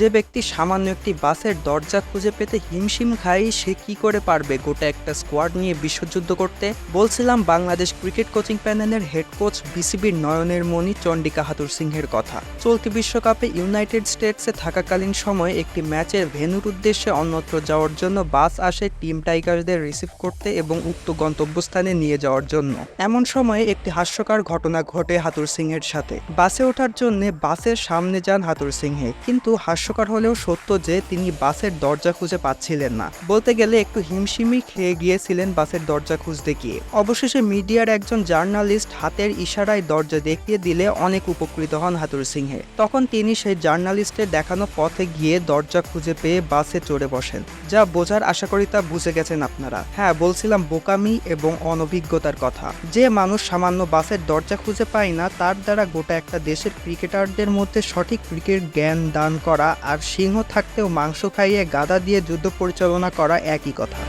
যে ব্যক্তি সামান্য একটি বাসের দরজা খুঁজে পেতে হিমশিম খায়, সে কি করে পারবে গোটা একটা স্কোয়াড নিয়ে বিশ্বযুদ্ধ করতে? বলছিলাম বাংলাদেশ ক্রিকেট কোচিং প্যানেলের হেড কোচ বিসিবির নয়নের মণি চন্ডিকা হাতুর সিংহের কথা। চলতি বিশ্বকাপে ইউনাইটেড স্টেটসে থাকাকালীন সময়ে একটি ম্যাচের ভেন্যুর উদ্দেশ্যে অন্যত্র যাওয়ার জন্য বাস আসে টিম টাইগারদের রিসিভ করতে এবং উক্ত গন্তব্যস্থানে নিয়ে যাওয়ার জন্য। এমন সময়ে একটি হাস্যকর ঘটনা ঘটে হাতুর সিংহের সাথে। বাসে ওঠার জন্য বাসের সামনে যান হাতুর সিংহে। কিন্তু হাস্যকর হলেও সত্য যে তিনি বাসের দরজা খুঁজে পাচ্ছিলেন না। বলতে গেলে একটু হিমশিমি খেয়ে গিয়েছিলেন বাসের দরজা খুঁজতে গিয়ে। অবশেষে মিডিয়ার একজন জার্নালিস্ট হাতের ইশারায় দরজা দেখিয়ে দিলে অনেক উপকৃত হন হাতুর সিংহে। তখন তিনি সেই জার্নালিস্টের দেখানো পথে গিয়ে দরজা খুঁজে পেয়ে বাসে চড়ে বসেন। যা বোঝার আশা করি তা বুঝে গেছেন আপনারা। হ্যাঁ বলছিলাম বোকামি এবং অনভিজ্ঞতার কথা। যে মানুষ সামান্য বাসের দরজা খুঁজে পায় না, তার দ্বারা গোটা একটা দেশের ক্রিকেটারদের মধ্যে সঠিক ক্রিকেট জ্ঞান দান করা আর সিংহ থাকতেও মাংস খাইয়ে গাদা দিয়ে যুদ্ধ পরিচালনা করা একই কথা।